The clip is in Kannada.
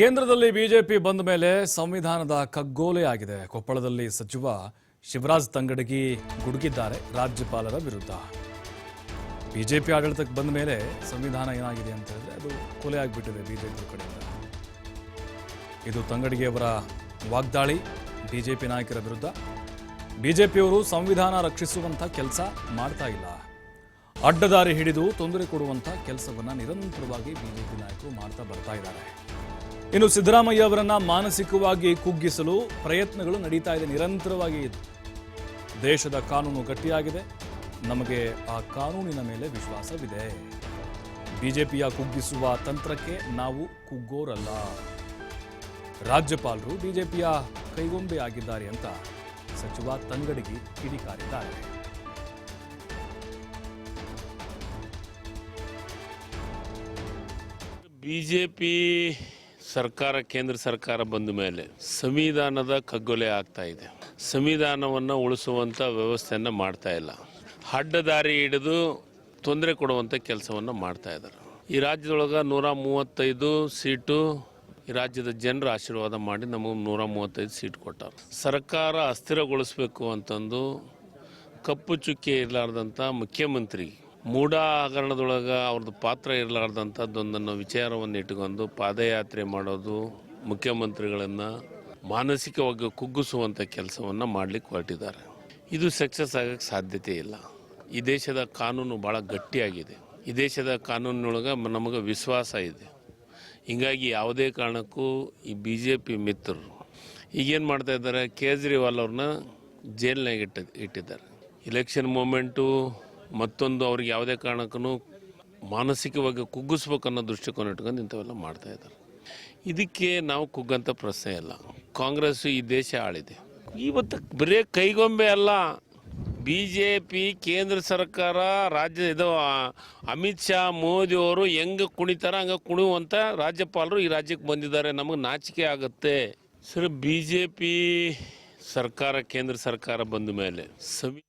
ಕೇಂದ್ರದಲ್ಲಿ ಬಿಜೆಪಿ ಬಂದ ಮೇಲೆ ಸಂವಿಧಾನದ ಕಗ್ಗೋಲೆ ಆಗಿದೆ. ಕೊಪ್ಪಳದಲ್ಲಿ ಸಚಿವ ಶಿವರಾಜ್ ತಂಗಡಗಿ ಗುಡುಗಿದ್ದಾರೆ, ರಾಜ್ಯಪಾಲರ ವಿರುದ್ಧ. ಬಿಜೆಪಿ ಆಡಳಿತಕ್ಕೆ ಬಂದ ಮೇಲೆ ಸಂವಿಧಾನ ಏನಾಗಿದೆ ಅಂತ ಹೇಳಿದ್ರೆ ಅದು ಕೊಲೆ ಆಗಿಬಿಟ್ಟಿದೆ ಬಿಜೆಪಿ ಕಡೆಯಿಂದ. ಇದು ತಂಗಡಗಿಯವರ ವಾಗ್ದಾಳಿ, ಬಿಜೆಪಿ ನಾಯಕರ ವಿರುದ್ಧ. ಬಿಜೆಪಿಯವರು ಸಂವಿಧಾನ ರಕ್ಷಿಸುವಂಥ ಕೆಲಸ ಮಾಡ್ತಾ ಇಲ್ಲ. ಅಡ್ಡದಾರಿ ಹಿಡಿದು ತೊಂದರೆ ಕೊಡುವಂಥ ಕೆಲಸವನ್ನು ನಿರಂತರವಾಗಿ ಬಿಜೆಪಿ ನಾಯಕರು ಮಾಡ್ತಾ ಬರ್ತಾ ಇದ್ದಾರೆ. ಇನ್ನು ಸಿದ್ದರಾಮಯ್ಯ ಅವರನ್ನ ಮಾನಸಿಕವಾಗಿ ಕುಗ್ಗಿಸಲು ಪ್ರಯತ್ನಗಳು ನಡೀತಾ ಇದೆ, ನಿರಂತರವಾಗಿ ದೇಶದ ಕಾನೂನು ಗಟ್ಟಿಯಾಗಿದೆ. ನಮಗೆ ಆ ಕಾನೂನಿನ ಮೇಲೆ ವಿಶ್ವಾಸವಿದೆ. ಬಿಜೆಪಿಯ ಕುಗ್ಗಿಸುವ ತಂತ್ರಕ್ಕೆ ನಾವು ಕುಗ್ಗೋರಲ್ಲ. ರಾಜ್ಯಪಾಲರು ಬಿಜೆಪಿಯ ಕೈಗೊಂಬೆ ಆಗಿದ್ದಾರೆ ಅಂತ ಸಚಿವ ತಂಗಡಗಿ ಕಿಡಿಕಾರಿದ್ದಾರೆ. ಬಿಜೆಪಿ ಸರ್ಕಾರ, ಕೇಂದ್ರ ಸರ್ಕಾರ ಬಂದ ಮೇಲೆ ಸಂವಿಧಾನದ ಕಗ್ಗೊಲೆ ಆಗ್ತಾ ಇದೆ. ಸಂವಿಧಾನವನ್ನು ಉಳಿಸುವಂಥ ವ್ಯವಸ್ಥೆಯನ್ನು ಮಾಡ್ತಾ ಇಲ್ಲ. ಅಡ್ಡದಾರಿ ಹಿಡಿದು ತೊಂದರೆ ಕೊಡುವಂಥ ಕೆಲಸವನ್ನು ಮಾಡ್ತಾ ಇದ್ದಾರೆ ಈ ರಾಜ್ಯದೊಳಗೆ ನೂರ ಮೂವತ್ತೈದು ಸೀಟು ಈ ರಾಜ್ಯದ ಜನರ ಆಶೀರ್ವಾದ ಮಾಡಿ ನಮಗೆ ನೂರ ಮೂವತ್ತೈದು ಸೀಟ್ ಕೊಟ್ಟಾರೆ. ಸರ್ಕಾರ ಅಸ್ಥಿರಗೊಳಿಸಬೇಕು ಅಂತಂದು ಕಪ್ಪು ಚುಕ್ಕೆ ಇರಲಾರ್ದಂಥ ಮುಖ್ಯಮಂತ್ರಿ ಮೂಢ ಹಗರಣದೊಳಗೆ ಅವ್ರದ್ದು ಪಾತ್ರ ಇರಲಾರ್ದಂಥದ್ದೊಂದನ್ನು ವಿಚಾರವನ್ನು ಇಟ್ಟುಕೊಂಡು ಪಾದಯಾತ್ರೆ ಮಾಡೋದು ಮುಖ್ಯಮಂತ್ರಿಗಳನ್ನು ಮಾನಸಿಕವಾಗಿ ಕುಗ್ಗಿಸುವಂಥ ಕೆಲಸವನ್ನು ಮಾಡಲಿಕ್ಕೆ ಹೊರಟಿದ್ದಾರೆ. ಇದು ಸಕ್ಸಸ್ ಆಗೋಕ್ಕೆ ಸಾಧ್ಯತೆ ಇಲ್ಲ. ಈ ದೇಶದ ಕಾನೂನು ಭಾಳ ಗಟ್ಟಿಯಾಗಿದೆ. ಈ ದೇಶದ ಕಾನೂನಿನೊಳಗೆ ನಮಗೆ ವಿಶ್ವಾಸ ಇದೆ. ಹೀಗಾಗಿ ಯಾವುದೇ ಕಾರಣಕ್ಕೂ ಈ ಬಿ ಜೆ ಪಿ ಮಿತ್ರರು ಈಗೇನು ಮಾಡ್ತಾ ಇದ್ದಾರೆ, ಕೇಜ್ರಿವಾಲ್ ಅವ್ರನ್ನ ಜೈಲ್ನಾಗ ಇಟ್ಟ, ಇಟ್ಟಿದ್ದಾರೆ. ಇಲೆಕ್ಷನ್ ಮೂಮೆಂಟು ಮತ್ತೊಂದು ಅವ್ರಿಗೆ ಯಾವುದೇ ಕಾರಣಕ್ಕೂ ಮಾನಸಿಕವಾಗಿ ಕುಗ್ಗಿಸ್ಬೇಕು ಅನ್ನೋ ದೃಷ್ಟಿಕೋನ ಇಟ್ಕೊಂಡು ಇಂಥವೆಲ್ಲ ಮಾಡ್ತಾ ಇದ್ದಾರೆ. ಇದಕ್ಕೆ ನಾವು ಕುಗ್ಗಂಥ ಪ್ರಶ್ನೆ ಇಲ್ಲ. ಕಾಂಗ್ರೆಸ್ ಈ ದೇಶ ಆಳಿದೆ. ಇವತ್ತು ಬರೀ ಕೈಗೊಂಬೆ ಅಲ್ಲ. ಬಿ ಜೆ ಪಿ ಕೇಂದ್ರ ಸರ್ಕಾರ, ರಾಜ್ಯ ಇದು ಅಮಿತ್ ಶಾ, ಮೋದಿ ಅವರು ಹೆಂಗೆ ಕುಣಿತಾರ, ಹಂಗೆ ಕುಣಿಯುವಂಥ ರಾಜ್ಯಪಾಲರು ಈ ರಾಜ್ಯಕ್ಕೆ ಬಂದಿದ್ದಾರೆ. ನಮಗೆ ನಾಚಿಕೆ ಆಗುತ್ತೆ. ಸರ್ ಬಿ ಜೆ ಪಿ ಸರ್ಕಾರ, ಕೇಂದ್ರ ಸರ್ಕಾರ ಬಂದ ಮೇಲೆ ಸಂವಿ